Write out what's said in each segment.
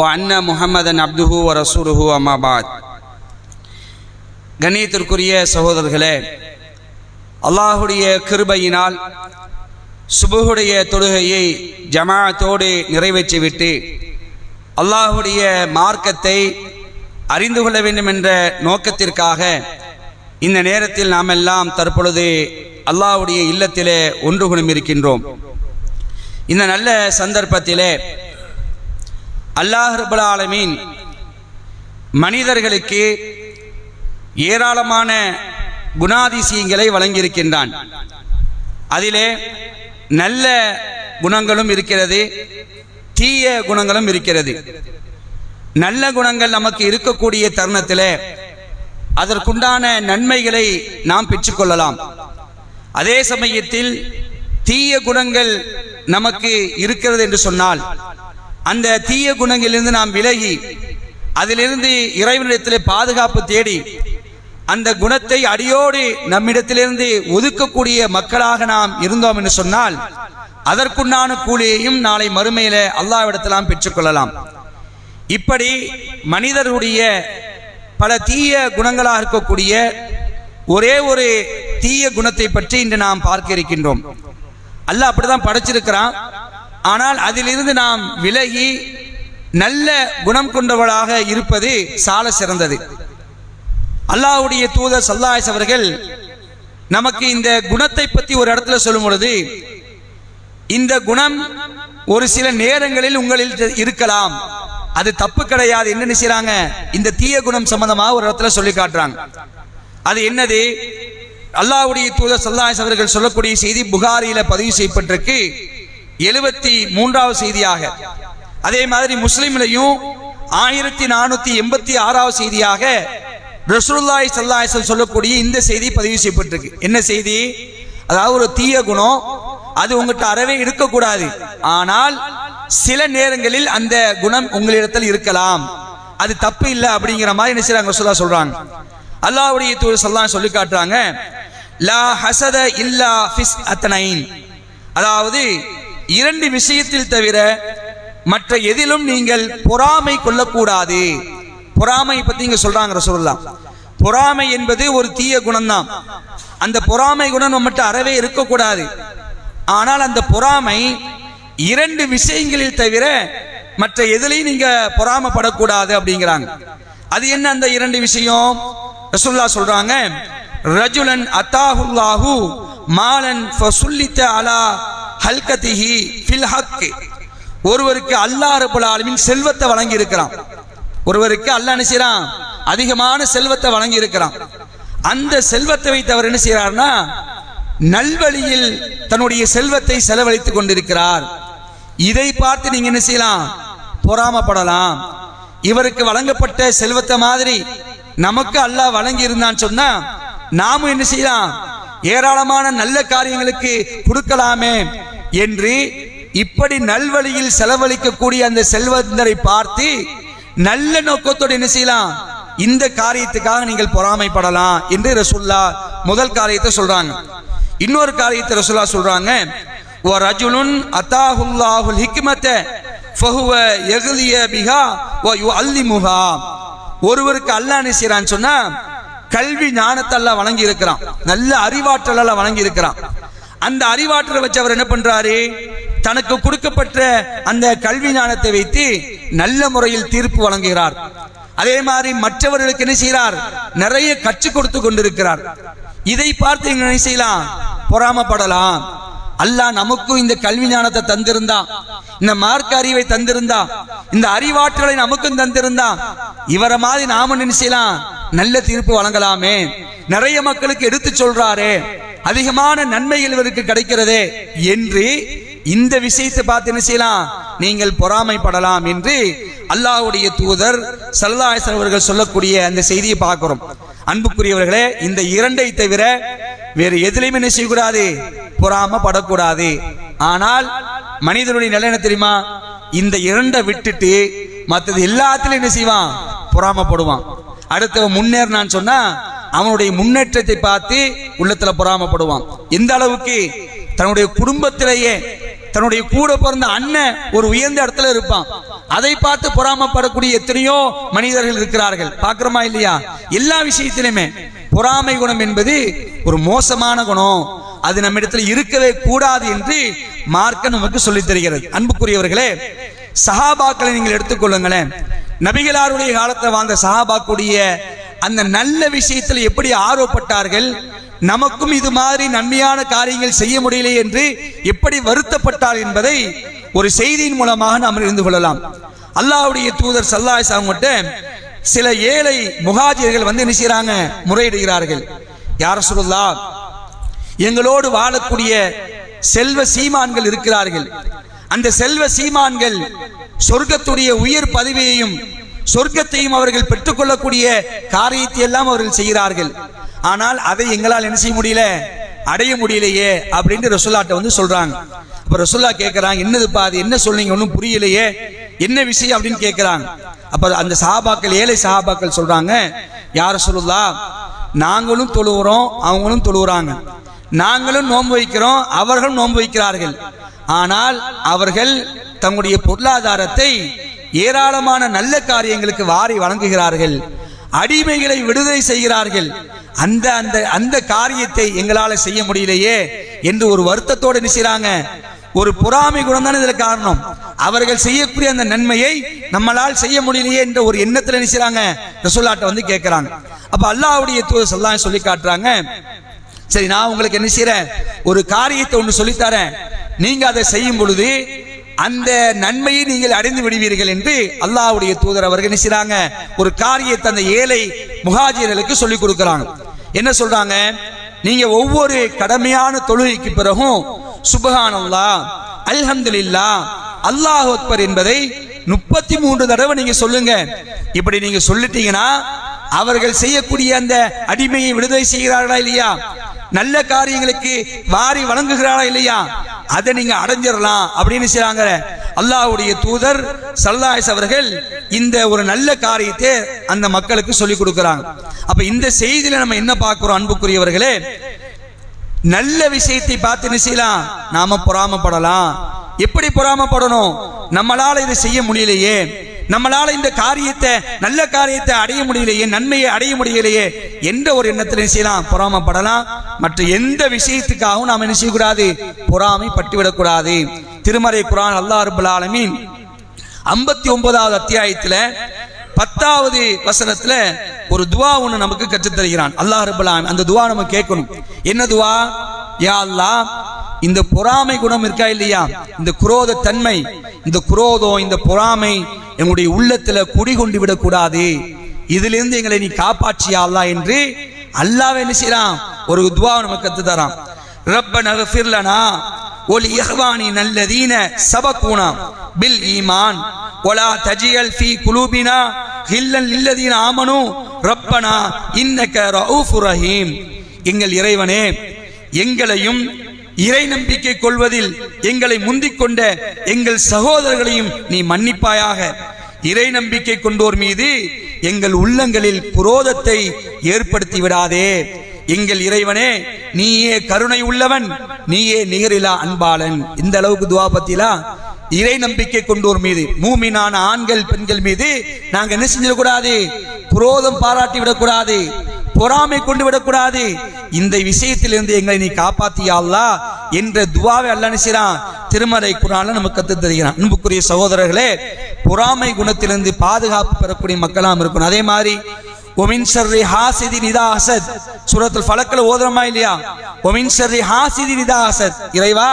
அன்ன முகமதன் அப்துஹு ரசூருஹு அம்மாபாத் கணியத்திற்குரிய சகோதரர்களே அல்லாஹுடைய கிருபையினால் சுபுகுடைய தொழுகையை ஜமாத்தோடு நிறைவேற்றிவிட்டு அல்லாஹுடைய மார்க்கத்தை அறிந்து கொள்ள வேண்டும் என்ற நோக்கத்திற்காக இந்த நேரத்தில் நாம் எல்லாம் தற்பொழுது அல்லாஹுடைய இல்லத்திலே ஒன்று குணம் இருக்கின்றோம் இந்த நல்ல சந்தர்ப்பத்திலே அல்லாஹ் ரபுல் ஆலமீன் மனிதர்களுக்கு ஏராளமான குணாதிசயங்களை வழங்கியிருக்கின்றான். அதிலே நல்ல குணங்களும் இருக்கிறது தீய குணங்களும் இருக்கிறது. நல்ல குணங்கள் நமக்கு இருக்கக்கூடிய தருணத்தில் அதற்குண்டான நன்மைகளை நாம் பெற்றுக்கொள்ளலாம். அதே சமயத்தில் தீய குணங்கள் நமக்கு இருக்கிறது என்று சொன்னால் அந்த தீய குணங்களிலிருந்து நாம் விலகி அதிலிருந்து இறைவனிடத்தில் பாதுகாப்பு தேடி அந்த குணத்தை அடியோடு நம்மிடத்திலிருந்து ஒதுக்கக்கூடிய மக்களாக நாம் இருந்தோம் என்று சொன்னால் அதற்குண்டான கூலியையும் நாளை மறுமையில அல்லாவிடத்திலாம் பெற்றுக்கொள்ளலாம். இப்படி மனிதருடைய பல தீய குணங்களாக இருக்கக்கூடிய ஒரே ஒரு தீய குணத்தை பற்றி இன்று நாம் பார்க்க இருக்கின்றோம். அல்ல அப்படிதான் படைச்சிருக்கிறான். ஆனால் அதிலிருந்து நாம் விலகி நல்ல குணம் கொண்டவளாக இருப்பது சால சிறந்தது. அல்லாஹுடைய தூதர் சல்லாஸ் அவர்கள் நமக்கு இந்த குணத்தை பற்றி ஒரு இடத்துல சொல்லும் பொழுது இந்த குணம் ஒரு சில நேரங்களில் உங்களில் இருக்கலாம். அது தப்பு கிடையாது. என்ன செய்யறாங்க இந்த தீய குணம் சம்பந்தமாக ஒரு இடத்துல சொல்லி காட்டுறாங்க. அது என்னது? அல்லாவுடைய தூதர் சல்லாஸ் அவர்கள் சொல்லக்கூடிய செய்தி புகாரியில பதிவு செய்யப்பட்டிருக்கு. எழுபத்தி மூன்றாவது செய்தியாக அதே மாதிரி முஸ்லிம்லையும் ஆயிரத்தி நானூத்தி எண்பத்தி ஆறாவது செய்தியாக ரசூல்லாய் ஸல்லல்லாஹு சொல்லக்கூடிய இந்த செய்தி பதிவு செய்யப்பட்டிருக்கு. என்ன செய்தி? அதாவது ஒரு தீய குணம் அது உங்ககிட்ட அறவே இருக்கக்கூடாது. ஆனால் சில நேரங்களில் அந்த குணம் உங்களிடத்தில் இருக்கலாம். அது தப்பு இல்லை அப்படிங்கிற மாதிரி என்ன செய்றாங்க ரசூலுல்லாஹ் சொல்றாங்க. அல்லாஹ்வுடைய தூர் ஸல்லல்லாஹு சொல்லி காட்டுறாங்க லா ஹசத இல்லா ஃபிஸ் அத்தனைன் அதாவது இரண்டு விஷயத்தில் தவிர மற்ற எதிலும் நீங்கள் பொறாமை கொள்ளக்கூடாது. பொறாமை பத்தி இங்க சொல்றாங்க சொல்லலாம் பொறாமை என்பது ஒரு தீய குணம்தான். அந்த பொறாமை குணம் நம்மகிட்ட அறவே இருக்கக்கூடாது. ஆனால் அந்த பொறாமை இரண்டு விஷயங்களில் தவிர மற்ற எதிலையும் நீங்க பொறாமப்படக்கூடாது அப்படிங்கிறாங்க. அது என்ன அந்த இரண்டு விஷயம்? ரசுல்லா சொல்றாங்க ரஜுலன் அத்தாஹுல்லாஹு மாலன் ஃபசுல்லித்த அலா ஹல்கதிஹி ஃபில் ஹக் ஒருவருக்கு அல்லாஹ் ரபுல் ஆலமீன் செல்வத்தை வழங்கி இருக்கிறான் ஒருவருக்கு அல்லாஹ் என்ன செய்றான் அதிகமான செல்வத்தை வழங்கி இருக்கிறான் அந்த செல்வத்தை வைத்து அவர் என்ன செய்யறாருன்னா நல்வழியில் தன்னுடைய செல்வத்தை செலவழித்துக் கொண்டிருக்கிறார். இதை பார்த்து நீங்க என்ன செய்யலாம்? பொறாமப்படலாம். இவருக்கு வழங்கப்பட்ட செல்வத்தை மாதிரி நமக்கு அல்லாஹ் வழங்கி இருந்தான்னு சொன்னா நாமும் என்ன செய்யலாம்? ஏராளமான நல்ல காரியங்களுக்கு கொடுக்கலாமே. என்று இப்படி நல்வழியில் செலவழிக்கக்கூடிய அந்த செல்வந்தரை பார்த்து நல்ல நோக்கத்தோடு என்ன செய்யலாம்? இந்த காரியத்துக்காக நீங்கள் பொறாமைப்படலாம் என்று ரசுல்லா முதல் காரியத்தை சொல்றாங்க. இன்னொரு காரியத்தை ரசுல்லா சொல்றாங்க. ஓ ரஜுலுன் அத்தாஹுல்லாஹுல் ஹிக்மத்த ஃபஹுவ யக்லிய பிஹா வ யுஅல்லிமுஹா. ஒருவருக்கு அல்லா என்ன செய்யறான்னு சொன்னா கல்வி ஞானத்தை அல்லாஹ் வழங்கி இருக்கிறான் நல்ல அறிவாற்றல் எல்லாம் வழங்கி இருக்கிறான் அந்த அறிவாற்றலை வச்சு அவர் என்ன பண்றாரு? தனக்கு கொடுக்கப்பட்ட அந்த கல்வி ஞானத்தை வைத்து நல்ல முறையில் தீர்ப்பு வழங்குகிறார். அதே மாதிரி மற்றவர்களுக்கு என்ன செய்கிறார்? நிறைய கற்றுக் கொடுத்து கொண்டிருக்கிறார். இதை பார்த்து என்ன செய்யலாம்? பொறாமப்படலாம். அல்லாஹ் நமக்கும் இந்த கல்வி ஞானத்தை தந்திருந்தா இந்த மார்க்க அறிவை தந்திருந்தா இந்த அறிவாற்றலை நமக்கும் தந்திருந்தா இவரை மாதிரி நாம நினைச்சலாம் நல்ல தீர்ப்பு வழங்கலாமே. நிறைய மக்களுக்கு எடுத்து சொல்றாரு. அதிகமான நன்மைகள் இவருக்கு கிடைக்கிறதே என்று இந்த விஷயத்தை பார்த்து என்ன செய்யலாம்? நீங்கள் பொறாமைப்படலாம் என்று அல்லாஹுடைய தூதர் சல்லாஹன் அவர்கள் சொல்லக்கூடிய அந்த செய்தியை பார்க்கிறோம். அன்புக்குரியவர்களே இந்த இரண்டை தவிர வேறு எதுலையும் என்ன செய்யக்கூடாது? பொறாம படக்கூடாது ஆனால் மனிதனுடைய நிலை என்ன தெரியுமா? இந்த இரண்டை விட்டுட்டு மற்றது எல்லாத்திலும் என்ன செய்வான்? பொறாமப்படுவான். அடுத்தவன் முன்னேறினான்னு சொன்னா அவனுடைய முன்னேற்றத்தை பார்த்து உள்ளத்துல பொறாமப்படுவான். எந்த அளவுக்கு தன்னுடைய குடும்பத்திலேயே தன்னுடைய கூட பிறந்த அண்ணன் ஒரு உயர்ந்த இடத்துல இருப்பான். அதை பார்த்து பொறாமப்படக்கூடிய எத்தனையோ மனிதர்கள் இருக்கிறார்கள். பார்க்குறோமா இல்லையா? எல்லா விஷயத்திலுமே பொறாமை குணம் என்பது ஒரு மோசமான குணம். அது நம்ம இடத்துல இருக்கவே கூடாது என்று மார்க்க நமக்கு சொல்லித் தருகிறது. அன்புக்குரியவர்களே சஹாபாக்களை நீங்கள் எடுத்துக்கொள்ளுங்களேன் நபிகளாருடைய காலத்தில் வாழ்ந்த சஹாபாக்குடைய அந்த நல்ல விஷயத்தில் எப்படி ஆர்வப்பட்டார்கள்? நமக்கும் இது மாதிரி நன்மையான காரியங்கள் செய்ய முடியல என்று எப்படி வருத்தப்பட்டார் என்பதை ஒரு செய்தியின் மூலமாக நாம் இருந்து கொள்ளலாம். அல்லாவுடைய தூதர் சல்லாஸ் அவங்ககிட்ட சில ஏழை முகாஜியர்கள் வந்து என்ன செய்யறாங்க முறையிடுகிறார்கள். யார் சொல்லா எங்களோடு வாழக்கூடிய செல்வ சீமான்கள் இருக்கிறார்கள். அந்த செல்வ சீமான்கள் சொர்க்கத்துடைய உயர் பதவியையும் சொர்க்கத்தையும் அவர்கள் பெற்றுக்கொள்ளக்கூடிய காரியத்தை எல்லாம் அவர்கள் செய்கிறார்கள். ஆனால் அதை எங்களால் என்ன செய்ய முடியல? அடைய முடியலையே அப்படின்னு ரசுல்லாட்ட வந்து சொல்றாங்க. அப்ப ரசுல்லா கேட்கிறாங்க என்னது பாது என்ன சொல்றீங்க? ஒன்றும் புரியலையே. என்ன விஷயம்? அப்படின்னு கேட்கிறாங்க அப்ப அந்த சஹாபாக்கள் ஏழை சஹாபாக்கள் சொல்றாங்க யார சொல்லுல்லா நாங்களும் தொழுகிறோம் அவங்களும் தொழுகிறாங்க நாங்களும் நோன்பு வைக்கிறோம் அவர்களும் நோன்பு வைக்கிறார்கள். ஆனால் அவர்கள் தங்களுடைய பொருளாதாரத்தை ஏராளமான நல்ல காரியங்களுக்கு வாரி வழங்குகிறார்கள். அடிமைகளை விடுதலை செய்கிறார்கள். அந்த அந்த அந்த காரியத்தை எங்களால் செய்ய முடியலையே என்று ஒரு வருத்தத்தோடு என்ன ஒரு பொறாமை குணம் தான் இதில் காரணம். அவர்கள் செய்யக்கூடிய அந்த நன்மையை நம்மளால் செய்ய முடியலையே என்ற ஒரு எண்ணத்தில் என்ன செய்றாங்க ரசூல்லாட்ட வந்து கேட்கிறாங்க அப்ப அல்லாவுடைய தூது சொல்லாம் சொல்லி காட்டுறாங்க. சரி நான் உங்களுக்கு என்ன செய்யறேன் ஒரு காரியத்தை ஒன்று சொல்லித்தரேன் நீங்க அதை செய்யும் பொழுது அந்த நன்மையை நீங்கள் அடைந்து விடுவீர்கள் என்று அல்லாஹ்வுடைய தூதர் அவர்கள் என்ன ஒரு காரியத்தை அந்த ஏழை முகாஜிர்களுக்கு சொல்லி கொடுக்கறாங்க. என்ன சொல்றாங்க? நீங்க ஒவ்வொரு கடமையான தொழுகைக்கு பிறகும் சுபஹானல்லா அல்ஹம்துலில்லா அல்லாஹ் அக்பர் என்பதை முப்பத்தி மூன்று தடவை நீங்க சொல்லுங்க. இப்படி நீங்க சொல்லிட்டீங்கன்னா அவர்கள் செய்யக்கூடிய அந்த அடிமையை விடுதலை செய்கிறார்களா இல்லையா? நல்ல காரியங்களுக்கு வாரி வழங்குகிறாரா இல்லையா? அதை நீங்க அடைஞ்சிடலாம் அப்படின்னு செய்றாங்க அல்லாஹ்வுடைய தூதர் சல்லாஸ் அவர்கள் இந்த ஒரு நல்ல காரியத்தை அந்த மக்களுக்கு சொல்லி கொடுக்குறாங்க. அப்ப இந்த செய்தியில நம்ம என்ன பார்க்கிறோம் அன்புக்குரியவர்களே? நல்ல விஷயத்தை பார்த்து என்ன செய்யலாம்? நாம பொறாமப்படலாம். எப்படி பொறாமப்படணும்? நம்மளால இதை செய்ய முடியலையே. நம்மளால இந்த காரியத்தை நல்ல காரியத்தை அடைய முடியலையே நன்மையை அடைய முடியலையே என்ற ஒரு எண்ணத்தில் செய்யலாம் பொறாமப்படலாம். மற்ற எந்த விஷயத்துக்காகவும் நாம் என்ன செய்யக்கூடாது? பொறாமை பட்டுவிடக்கூடாது திருமறை குரான் அல்லாஹ் அருபுல் ஆலமீன் ஐம்பத்தி ஒன்பதாவது அத்தியாயத்தில் பத்தாவது வசனத்துல ஒரு துவா ஒன்று நமக்கு கற்றுத்தருகிறான். அல்லாஹ் ரபுல் அந்த துவா நம்ம கேட்கணும். என்ன துவா? யா அல்லா இந்த பொறாமை குணம் இருக்கா இல்லையா? இந்த குரோத தன்மை இந்த குரோதம் இந்த பொறாமை எங்களுடைய உள்ளத்துல குடிகொண்டு விடக்கூடாது. இதிலிருந்து எங்களை நீ காப்பாற்றியா அல்லா என்று அல்லாவே என்ன செய்யறான் ஒரு துவா நமக்கு கத்து தரான். ரப்ப ஃபிர்லனா ஒலி இஹ்வானி நல்லதீன சபக்கூனா பில் ஈமான். ஒலா தஜியல் ஃபி குலூபினா ஹில்லன் லில்லதீன ஆமனு. ரப்பனா இன்னக ரவுஃபு ரஹீம். எங்கள் இறைவனே எங்களையும் இறை நம்பிக்கை கொள்வதில் எங்களை முந்திக் கொண்ட எங்கள் சகோதரர்களையும் நீ மன்னிப்பாயாக. இறை நம்பிக்கை கொண்டோர் மீது எங்கள் உள்ளங்களில் குரோதத்தை ஏற்படுத்தி விடாதே. எங்கள் இறைவனே நீயே கருணை உள்ளவன் நீயே நிகரிலா அன்பாளன். இந்த அளவுக்கு துவா பத்திலா? இறை நம்பிக்கை கொண்டோர் மீது மூமினான ஆண்கள் பெண்கள் மீது நாங்க என்ன செஞ்சிடக்கூடாது குரோதம் பாராட்டி விடக்கூடாது. பொறாமை கொண்டு விடக்கூடாது. இந்த விஷயத்திலிருந்து எங்களை நீ காப்பாத்தியா என்ற துவாவை அல்ல என்ன திருமறை குரான்ல நமக்கு கத்து தருகிறான். அன்புக்குரிய சகோதரர்களே பொறாமை குணத்திலிருந்து பாதுகாப்பு பெறக்கூடிய மக்களாம் இருக்கணும். அதே மாதிரி ஒமின் ஷர்ரி ஹாசிதி நிதா அசத் சுரத்தில் ஃபலக்கில் ஓதுறமா இல்லையா? ஒமின் ஷர்ரி ஹாசிதி நிதா அசத் இறைவா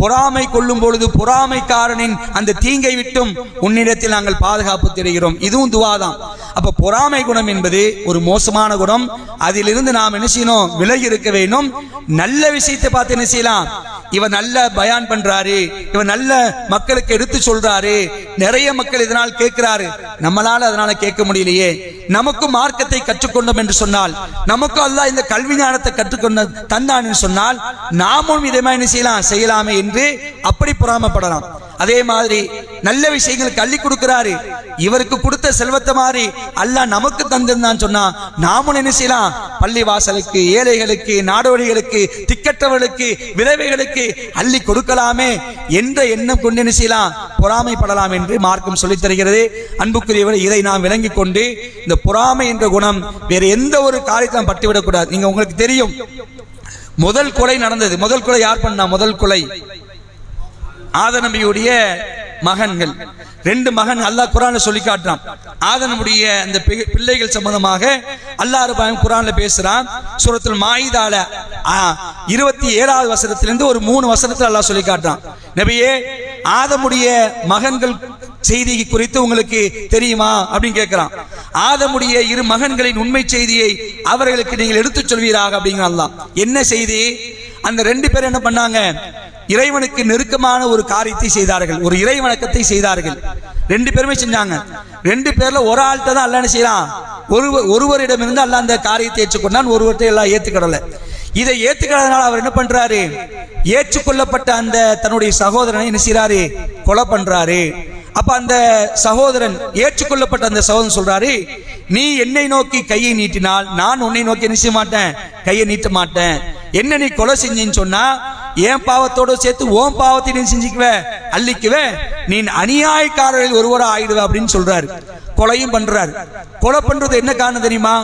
பொறாமை கொள்ளும் பொழுது பொறாமைக்காரனின் அந்த தீங்கை விட்டும் உன்னிடத்தில் நாங்கள் பாதுகாப்பு தெரிகிறோம். இதுவும் துவாதான். அப்ப பொறாமை குணம் என்பது ஒரு மோசமான குணம். அதிலிருந்து நாம் என்ன செய்யணும்? விலகி இருக்க வேண்டும். நல்ல விஷயத்தை பார்த்து என்ன செய்யலாம்? இவர் நல்ல பயான் பண்றாரு இவர் நல்ல மக்களுக்கு எடுத்து சொல்றாரு. நிறைய மக்கள் இதனால் கேட்கிறாரு. நம்மளால அதனால கேட்க முடியலையே. நமக்கும் மார்க்கத்தை கற்றுக்கொண்டோம் என்று சொன்னால் நமக்கும் அல்லாஹ் இந்த கல்வி ஞானத்தை கற்றுக்கொண்ட தந்தான் என்று சொன்னால் நாமும் இதே மாதிரி என்ன செய்யலாம் செய்யலாமே என்று அப்படி புறாமப்படலாம். அதே மாதிரி நல்ல விஷயங்களுக்கு கள்ளி கொடுக்கிறாரு. இவருக்கு கொடுத்த செல்வத்தை மாதிரி அல்லாஹ் நமக்கு தந்திருந்தான்னு சொன்னா நாமும் என்ன செய்யலாம்? பள்ளி வாசலுக்கு ஏழைகளுக்கு நாடோடிகளுக்கு திக்கற்றவர்களுக்கு விதவைகளுக்கு அள்ளி கொடுக்கலாமே என்ற எண்ணம் கொண்டு என்ன செய்யலாம்? பொறாமைப்படலாம் என்று மார்க்கம் சொல்லித் தருகிறது. அன்புக்குரியவர் இதை நாம் விளங்கிக் கொண்டு இந்த பொறாமை என்ற குணம் வேற எந்த ஒரு காரியத்தையும் பட்டுவிடக்கூடாது. நீங்க உங்களுக்கு தெரியும் முதல் கொலை நடந்தது. முதல் கொலை யார் பண்ணா? முதல் கொலை. ஆதநபியுடைய மகன்கள். ரெண்டு மகன் அல்லாஹ் குரான்ல சொல்லி காட்டுறான். ஆதனமுடைய அந்த பி- பிள்ளைகள் சம்பந்தமாக அல்லாஹ் ரபாயம் குரான்ல பேசுறான். சுரத்தில் மாயிதால ஆ, இருபத்தி ஏழாவது வசனத்திலிருந்து ஒரு மூணு வசனத்தில் அல்லாஹ் சொல்லி காட்டுறான். நபியே ஆதமுடைய மகன்கள் செய்தி குறித்து உங்களுக்கு தெரியுமா? அப்படின்னு கேட்கிறான் ஆதமுடைய இரு மகன்களின் உண்மை செய்தியை அவர்களுக்கு நீங்கள் எடுத்துச் சொல்வீராக அப்படிங்கிறான் என்ன செய்தி? அந்த ரெண்டு பேரும் என்ன பண்ணாங்க? இறைவனுக்கு நெருக்கமான ஒரு காரியத்தை செய்தார்கள். ஒரு இறை வணக்கத்தை செய்தார்கள். ரெண்டு பேருமே செஞ்சாங்க. ரெண்டு பேர்ல ஒரு ஆள்கிட்ட தான் அல்ல என்ன செய்யலாம் ஒரு ஒருவரிடமிருந்து அல்ல அந்த காரியத்தை ஏற்றுக்கொண்டான். ஒருவர்கிட்ட எல்லாம் ஏத்துக்கிடல. இதை ஏத்துக்கிறதுனால அவர் என்ன பண்றாரு? ஏற்றுக்கொள்ளப்பட்ட அந்த தன்னுடைய சகோதரனை என்ன செய்யறாரு கொலை பண்றாரு. அப்ப அந்த சகோதரன் ஏற்றுக்கொள்ளப்பட்ட அந்த சகோதரன் சொல்றாரு நீ என்னை நோக்கி கையை நீட்டினால் நான் உன்னை நோக்கி என்ன செய்ய மாட்டேன்? கையை நீட்ட மாட்டேன். என்ன நீ கொலை செஞ்சேன்னு சொன்னா என் பாவத்தோட சேர்த்து ஓம் பாவத்தை நீ செஞ்சுக்குவ? அள்ளிக்குவ? நீ அநியாயக்காரர்கள் ஒருவராக ஆயிடுவ அப்படின்னு சொல்றாரு. கொலையும் பண்றாரு. கொலை பண்றது என்ன காரணம் தெரியுமா?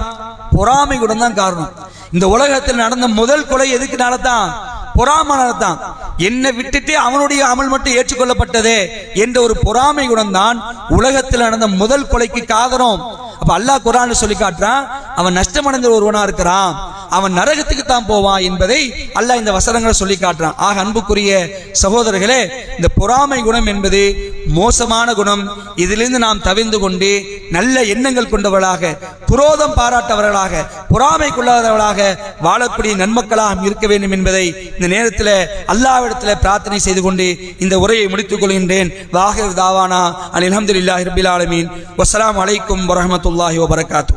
பொறாமை கூட தான் காரணம். இந்த உலகத்தில் நடந்த முதல் கொலை எதுக்குனால தான் பொறாமனால தான் என்னை விட்டுட்டு அவனுடைய அமல் மட்டும் ஏற்றுக்கொள்ளப்பட்டதே என்ற ஒரு பொறாமை குணம் தான் உலகத்தில் நடந்த முதல் கொலைக்கு காதரும் அப்ப அல்லாஹ் குரான் சொல்லி காட்டுறான் அவன் நஷ்டமடைந்த ஒருவனா இருக்கிறான் அவன் நரகத்துக்கு தான் போவான் என்பதை அல்லாஹ் இந்த வசனங்களை சொல்லி காட்டுறான். ஆக அன்புக்குரிய சகோதரர்களே இந்த பொறாமை குணம் என்பது மோசமான குணம். இதிலிருந்து நாம் தவிர்ந்து கொண்டு நல்ல எண்ணங்கள் கொண்டவர்களாக புரோதம் பாராட்டவர்களாக பொறாமை கொள்ளாதவர்களாக வாழக்கூடிய நன்மக்களாக இருக்க வேண்டும் என்பதை இந்த நேரத்தில் அல்லாவிடத்தில் பிரார்த்தனை செய்து கொண்டு இந்த உரையை முடித்துக் கொள்கின்றேன். வாஹிர் தாவானா அல் அலமதுல்லாஹி ரபில் ஆலமீன். வஸ்ஸலாமு அலைக்கும் வரஹ்மத்துல்லாஹி வபரகாத்து